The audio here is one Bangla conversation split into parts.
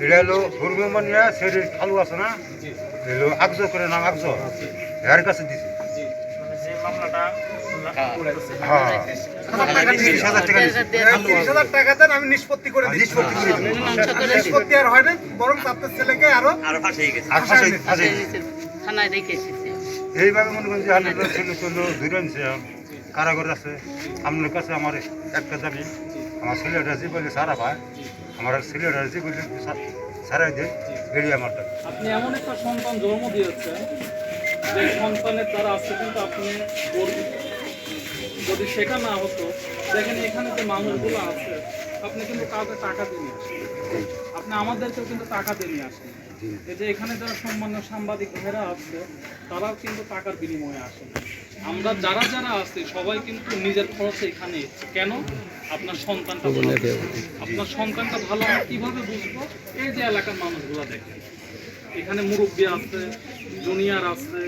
এটা হলো ধর্মীয় মানে শরীর খালু আছে না? জি। এলো করে নাম আকজ। এর কাছে দিছি। জি। হ্যাঁ। আমি নিষ্পত্তি করে নিষ্পত্তি আর হয় না বরং আপনার ছেলেকে আরও। থানায় এইভাবে মনে করেন যে হান্ড্রেড ধরে কারাগার আছে। আপনার কাছে আমার একটা দাবি। আমার ছেলেটা যে বলে সারা ভাই। আমার ছেলেটা যে বলে সারাই দে, বেরিয়ে আমার। আপনি এমন একটা সন্তান জন্ম দিয়েছেন, যে সন্তানের দ্বারা আজকে কিন্তু আপনি যদি সেটা না হতো, দেখেন এখানে যে মানুষগুলো আছে, আপনি কিন্তু কাউকে টাকা দিয়ে আসেন। আপনি আমাদেরকেও কিন্তু টাকা দিয়ে আসেন। এই যে এখানে যারা সম্মানীয় সাংবাদিক ভাইরা আছে, তারাও কিন্তু টাকার বিনিময়ে আসেন। আমরা যারা যারা আছি, সবাই কিন্তু নিজের খরচে এখানে। কেন? আপনার সন্তানটা ভালো আপনার সন্তানটা ভালো আমরা কীভাবে বুঝব? এই যে এলাকার মানুষগুলো দেখেন। এখানে মুরব্বী আছে জুনিয়র আছে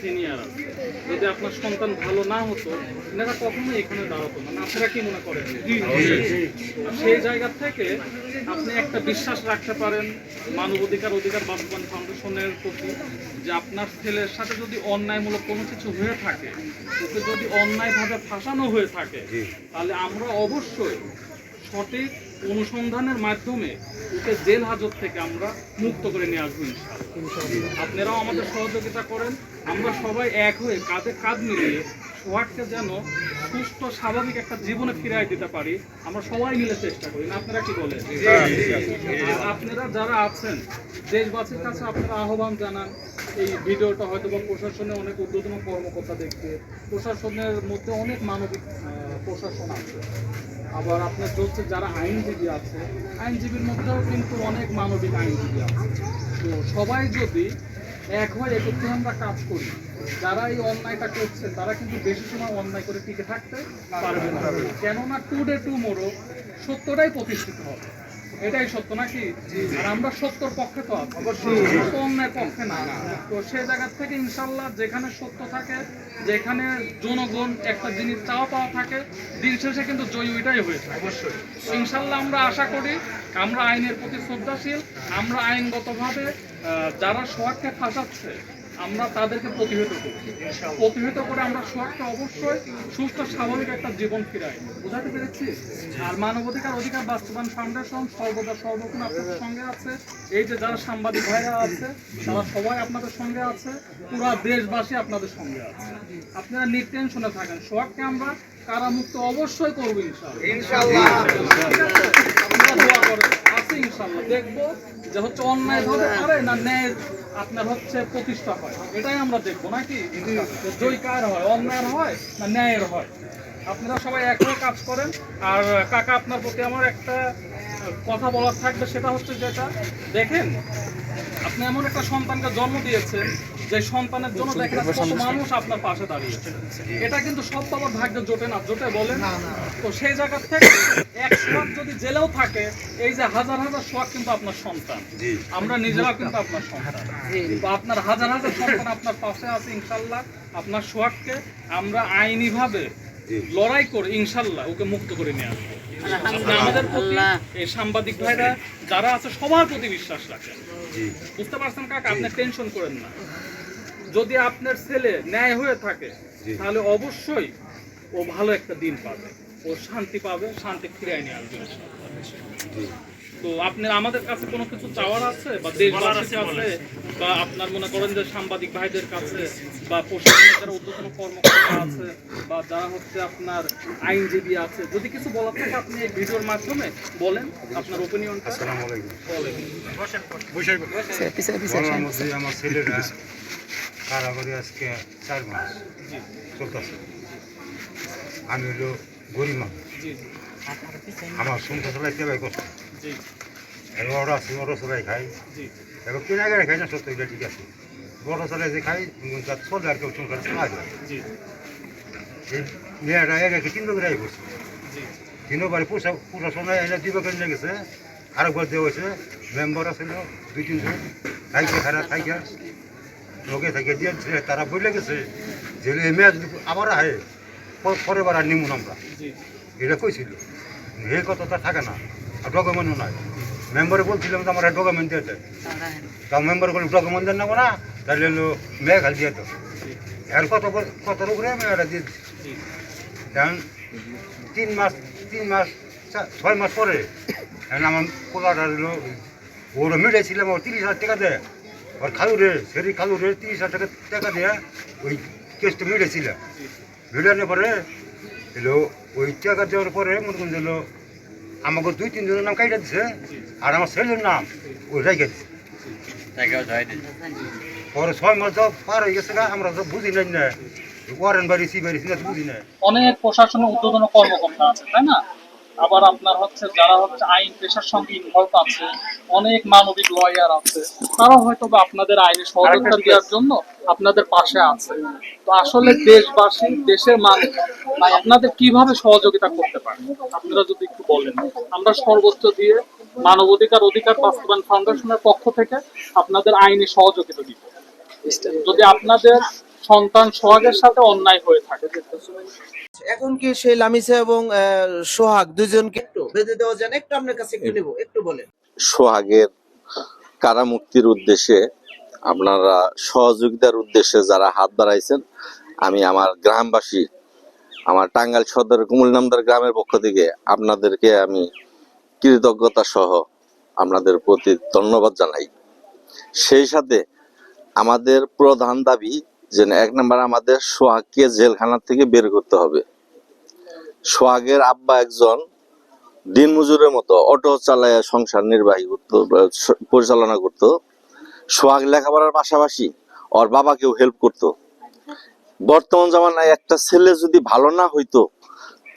সিনিয়র আছে। যদি আপনার সন্তান ভালো না হতো এনারা কখনোই এখানে দাঁড়াতো না। আপনারা কি মনে করেন? সেই জায়গা থেকে আপনি একটা বিশ্বাস রাখতে পারেন মানবাধিকার অধিকার বাস্তবায়ন ফাউন্ডেশনের প্রতি যে আপনার ছেলের সাথে যদি অন্যায়মূলক কোনো কিছু হয়ে থাকে ওকে যদি অন্যায়ভাবে ফাঁসানো হয়ে থাকে তাহলে আমরা অবশ্যই সঠিক অনুসন্ধানের মাধ্যমে ওকে জেল হাজত থেকে আমরা মুক্ত করে নিয়ে আসব আপনারাও আমাদের সহযোগিতা করেন। আমরা সবাই এক হয়ে কাঁধে কাঁধ মিলিয়ে সোহাগকে যেন সুস্থ স্বাভাবিক একটা জীবনে ফিরিয়ে দিতে পারি আমরা সবাই মিলে চেষ্টা করি। না আপনারা কি বলেন? আপনারা যারা আছেন দেশবাসীর কাছে আপনারা আহ্বান জানান এই ভিডিওটা হয়তো বা প্রশাসনে অনেক ঊর্ধ্বতন কর্মকর্তা দেখবে প্রশাসনের মধ্যে অনেক মানবিক প্রশাসন আছে। আবার আপনার চলছে যারা আইনজীবী আছে আইনজীবীর মধ্যেও কিন্তু অনেক মানবিক আইনজীবী আছে। তো সবাই যদি এক হয়ে একত্রে আমরা কাজ করি যারা এই অন্যায়টা করছে তারা কিন্তু বেশি সময় অন্যায় করে টিকে থাকতে পারবে না। কেননা টু ডে টু মোরো সত্যটাই প্রতিষ্ঠিত হবে। এটাই সত্য নাকি? আর আমরা সত্যর পক্ষে তো অন্যায়ের পক্ষে না। তো সে জায়গা থেকে ইনশাল্লাহ যেখানে সত্য থাকে যেখানে জনগণ একটা জিনিস চাওয়া পাওয়া থাকে দিন শেষে কিন্তু জয়ী ওইটাই হয়েছে অবশ্যই। ইনশাল্লাহ আমরা আশা করি আমরা আইনের প্রতি শ্রদ্ধাশীল আমরা আইনগতভাবে যারা সোহাগকে ফাঁসাচ্ছে আমরা তাদেরকে প্রতিহত করি প্রতিহত করে আমরা সোহাগকে অবশ্যই সুস্থ স্বাভাবিক একটা জীবন ফিরাই বুঝাতে পেরেছি? আর মানবাধিকার অধিকার বাস্তবায়ন ফাউন্ডেশন সর্বদা সর্বক্ষণ আপনাদের সঙ্গে আছে। এই যে যারা সাংবাদিক ভাইরা আছে তারা সবাই আপনাদের সঙ্গে আছে। পুরা দেশবাসী আপনাদের সঙ্গে আছে। আপনারা নির্টেনশনে থাকেন। সোহাগকে আমরা কারামুক্ত অবশ্যই করব ইনশাআল্লাহ। ঠিক আপনারা দোয়া করেন। আছে ইনশাআল্লাহ দেখব যে হচ্ছে অন্যায় ধরে পারে না ন্যায় আপনার হচ্ছে প্রতিষ্ঠা হয়। এটাই আমরা দেখব নাকি? জয় কার হয় অন্যায়ের হয় না ন্যায়ের হয়? আপনারা সবাই এক হয়ে কাজ করেন আর কাকা আপনার প্রতি আমার একটা কথা বলার থাকবে সেটা হচ্ছে যেটা দেখেন আপনি এমন একটা সন্তানকে জন্ম দিয়েছেন যে সন্তানের জন্য দেখেন কত মানুষ আপনার পাশে দাঁড়িয়েছে এটা কিন্তু সব বাবার ভাগ্যে জোটে না জোটে বলেন। তো সেই জায়গা থেকে এক সোয়াক যদি জেলেও থাকে এই যে হাজার হাজার সোয়াক কিন্তু আপনার সন্তান। আমরা নিজেরাও কিন্তু আপনার সন্তান। তো আপনার হাজার হাজার সন্তান আপনার পাশে আছে ইনশাল্লাহ। আপনার সোয়াককে আমরা আইনিভাবে লড়াই করে ইনশাল্লাহ ওকে মুক্ত করে নিয়ে আসব। আমাদের প্রতি এই সাংবাদিক ভাইরা যারা আছে সবার প্রতি বিশ্বাস রাখেন। বুঝতে পারছেন কাকা? আপনি টেনশন করেন না। যদি আপনার ছেলে ন্যায় হয়ে থাকে তাহলে অবশ্যই ও ভালো একটা দিন পাবে। ও শান্তি পাবে শান্তি ফিরিয়ে নিয়ে আসবে তো আপনার আমাদের কাছে কোনো কিছু চাওয়ার আছে? বা দেশবাসীর কাছে বা আপনার মনে করেন যে সাংবাদিক ভাইদের কাছে বা প্রশাসনের যারা ঊর্ধ্বতন কর্মকর্তা আছে বা যারা হচ্ছে আপনার আইনজীবী আছে যদি কিছু বলার থাকে আপনি এই ভিডিওর মাধ্যমে বলেন আপনার ওপিনিয়নটা আসসালামু আলাইকুম। আমার ছেলেরা কারাগারে আজকে চার মাস চলতেছে। আমি হলো গরিব মানুষ। আমার সংসার চালাইতে ভাই কষ্ট ওরা আছে ওরা সবাই খাই। জি। এবার কিনা গেলে খাই না সত্য এটা ঠিক আছে বড় চালাই যে খাই তার চলে আর কেউ সংসার চালাই যায় এই মেয়েরা এক একে তিন বসে জি। তিনবার পোষা প্রশাসনে এনে দিব কেন গেছে আরেকবার দেওয়া হয়েছে মেম্বার আছিল দুই তিনজন থাইকে খারা থাইকে লোকে থেকে দিয়ে তারা বলে গেছে যে এই যদি আবার আহে পরের বার আর নিমুন আমরা এটা কইছিল এই কথাটা থাকে না আর ডকুমেন্টও নাই মেম্বারে বলছিলাম তো আমার ডকুমেন্ট দিয়ে দেয় তা মেম্বারগুলো ডকুমেন্ট দেন না তাহলে হলো মেয়ে খালি দিয়ে তো আর কত কতর উপরে মেয়েরা দিয়ে এখন তিন মাস তিন মাস ছয় মাস পরে এখন আমার কোলাটা হলো, ওর মিটাইছিলাম ওর তিরিশ হাজার টাকা দেয়। ওর খালুরে, সেরি খালুরে তিরিশ হাজার টাকা টাকা দেয়া, ওই কেসটা মিটাইছিলাম মিটানোর পরে এলো ওই টাকা দেওয়ার পরে মনে করুন হলো আমাকে দুই তিন জনের নাম কাইটা দিছে আর আমার ছেলের নাম ওই রেখে দিছে। পরে ছয় মাস তো পার হয়ে গেছে গা, আমরা তো বুঝি নাই না। ওয়ারেন বাড়ি সি বাড়ি বুঝি না অনেক প্রশাসনের উদ্বোধন কর্মকর্তা আছে তাই না? আবার আপনার হচ্ছে যারা হচ্ছে আইন পেশার সঙ্গে ইনভলভ আছে অনেক মানবিক লয়ার আছে তারা হয়তো বা আপনাদের আইনি সহযোগিতা দেওয়ার জন্য আপনাদের পাশে আছে। তো আসলে দেশবাসী দেশের মানুষ আপনাদের কীভাবে সহযোগিতা করতে পারে? আপনারা যদি একটু বলেন। আমরা সর্বোচ্চ দিয়ে মানবাধিকার অধিকার অধিকার বাস্তবায়ন ফাউন্ডেশনের পক্ষ থেকে আপনাদের আইনে সহযোগিতা দিব। যদি আপনাদের সন্তান সোহাগের সাথে অন্যায় হয়ে থাকে এখন কি সেই লামিসা এবং সোহাগ দুজনকে একটু বেঁধে দেওয়া যান একটু আপনার কাছে একটু নেব একটু বলেন। সোহাগের কারামুক্তির উদ্দেশ্যে আপনারা সহযোগিতার উদ্দেশ্যে যারা হাত বাড়াইছেন আমি আমার গ্রামবাসী আমার টাঙ্গাইল সদর কুমুল নামদার গ্রামের পক্ষ থেকে আপনাদেরকে আমি কৃতজ্ঞতা সহ আপনাদের প্রতি ধন্যবাদ জানাই। সেই সাথে আমাদের প্রধান দাবি যে এক নম্বর আমাদের সোহাগকে জেলখানা থেকে বের করতে হবে। সোহাগের আব্বা একজন দিনমজুরের মতো অটো চালায় সংসার নির্বাহী করতো পরিচালনা করতো। সোহাগ লেখাপড়ার পাশাপাশি ওর বাবাকেও হেল্প করতো। বর্তমান জামানায় একটা ছেলে যদি ভালো না হইতো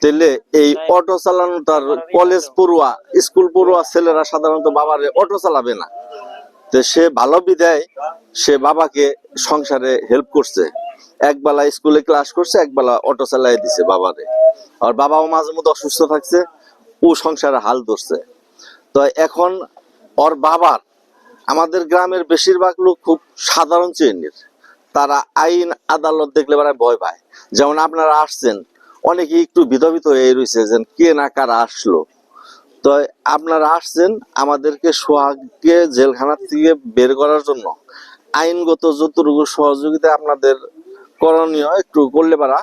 তাহলে এই অটো চালানোটার কলেজ পড়ুয়া স্কুল পড়ুয়া ছেলেরা সাধারণত বাবার অটো চালাবে না। তো সে ভালো বিদায় সে বাবাকে সংসারে হেল্প করছে। একবেলা স্কুলে ক্লাস করছে একবেলা অটো চালাই দিছে বাবারে। আর বাবাও মাঝে মধ্যে অসুস্থ থাকছে, ও সংসারে হাল ধরছে। তো এখন ওর বাবার, আমাদের গ্রামের বেশিরভাগ লোক খুব সাধারণ শ্রেণির। তারা আইন, আদালত দেখলে বেড়ায় ভয় পায়। যেমন আপনারা আসছেন অনেকে একটু বিধবিত হয়ে রয়েছে যে কে না কারা আসলো। তো আপনারা আসছেন আমাদেরকে সোহাগকে জেলখানা থেকে বের করার জন্য। আইনগত যতটুকু সহযোগিতা আপনাদের করণীয় একটু করলে পারা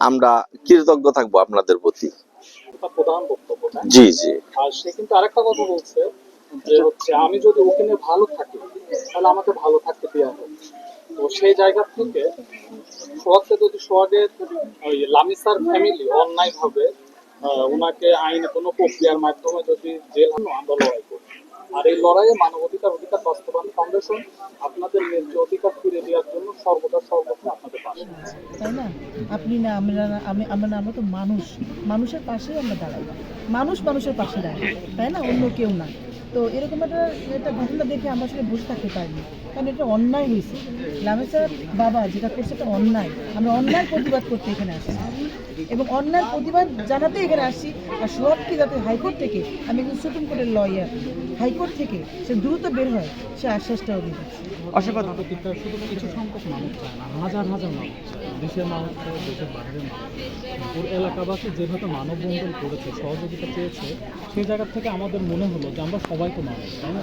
আমরা কৃতজ্ঞ থাকব আপনাদের প্রতি। জি জি। আর সে কিন্তু আরেকটা কথা বলছে যে হচ্ছে আমি যদি ওখানে ভালো থাকি তাহলে আমাকে ভালো থাকতে দেওয়া হবে তো সেই জায়গা থেকে সোহাগকে যদি সোহাগের ওই লামিসার ফ্যামিলি অন্যায় ভাবে ওনাকে আইনে কোনো প্রক্রিয়ার মাধ্যমে যদি জেল করি আর এই লড়াইয়ে মানবাধিকার অধিকার বাস্তবায়ন ফাউন্ডেশন আপনাদের ন্যায্য অধিকার ফিরে দেওয়ার জন্য সর্বদা সর্বক্ষণ আপনাদের পাশে তাই না? আপনি না, আমরা না, আমি, আমরা না, আমরা তো মানুষ। মানুষের পাশেই আমরা দাঁড়াই। মানুষ মানুষের পাশে দাঁড়াই। তাই না? অন্য কেউ না। তো এরকম একটা একটা ঘটনা দেখে আমরা আসলে বসে থাকতে পারিনি। কারণ এটা অন্যায় হয়েছে। লামেসার বাবা যেটা করছে এটা অন্যায়। আমরা অন্যায় প্রতিবাদ করতে এখানে আসছি। এবং অন্যায় প্রতিবাদ জানাতে এখানে আসছি আর সোহাগকে যাতে হাইকোর্ট থেকে আমি একজন সুপ্রিম কোর্টের লয়ার হাইকোর্ট থেকে সে দ্রুত বের হয় সে আশ্বাসটাও দিয়ে দিচ্ছি শুধু কিছু সংখ্যক মানুষ চায় না হাজার হাজার মানুষ দেশের মানুষ চায় দেশের বাইরের মানুষ ওর এলাকাবাসী যেভাবে মানববন্ধন করেছে সহযোগিতা চেয়েছে সেই জায়গা থেকে আমাদের মনে হলো যে আমরা সবাই তো মানুষ, তাই না?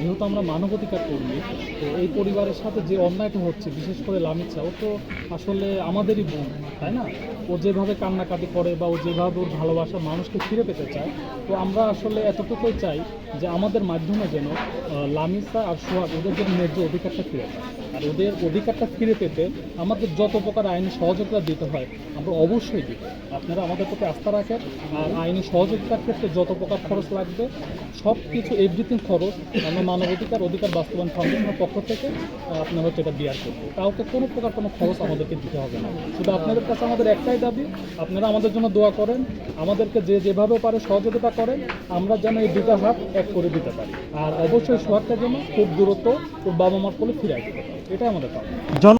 যেহেতু আমরা মানবাধিকার কর্মী, তো এই পরিবারের সাথে যে অন্যায়টা হচ্ছে, বিশেষ করে লামিচা, ও তো আসলে আমাদেরই বোন, তাই না? ও যেভাবে কান্নাকাটি করে বা ও যেভাবে ওর ভালোবাসা মানুষকে ফিরে পেতে চায়, তো আমরা আসলে এতটুকুই চাই যে আমাদের মাধ্যমে যেন লামিসা আর সোহাগ, ওদের যেন ন্যায্য অধিকারটা ফিরে পায় আর ওদের অধিকারটা ফিরে পেতে আমাদের যত প্রকার আইনি সহযোগিতা দিতে হয়, আমরা অবশ্যই দিই আপনারা আমাদের প্রতি আস্থা রাখেন, আর আইনি সহযোগিতার ক্ষেত্রে যত প্রকার খরচ লাগবে সব কিছু এভরিথিং খরচ, আমরা মানবাধিকার, অধিকার বাস্তবায়ন ফাউন্ডেশনের পক্ষ থেকে আপনারা হচ্ছে এটা বিয়ার করব কাউকে কোনো প্রকার কোনো খরচ আমাদেরকে দিতে হবে না। শুধু আপনাদের কাছে আমাদের একটাই দাবি, আপনারা আমাদের জন্য দোয়া করেন, আমাদেরকে যে যেভাবে পারে সহযোগিতা করেন, আমরা যেন এই দুটা হাত এক করে দিতে পারি। আর অবশ্যই সোহাগটা যেন খুব দূরত্ব ওর বাবা মার কোলে ফিরে দিতে পারি। এটাই আমাদের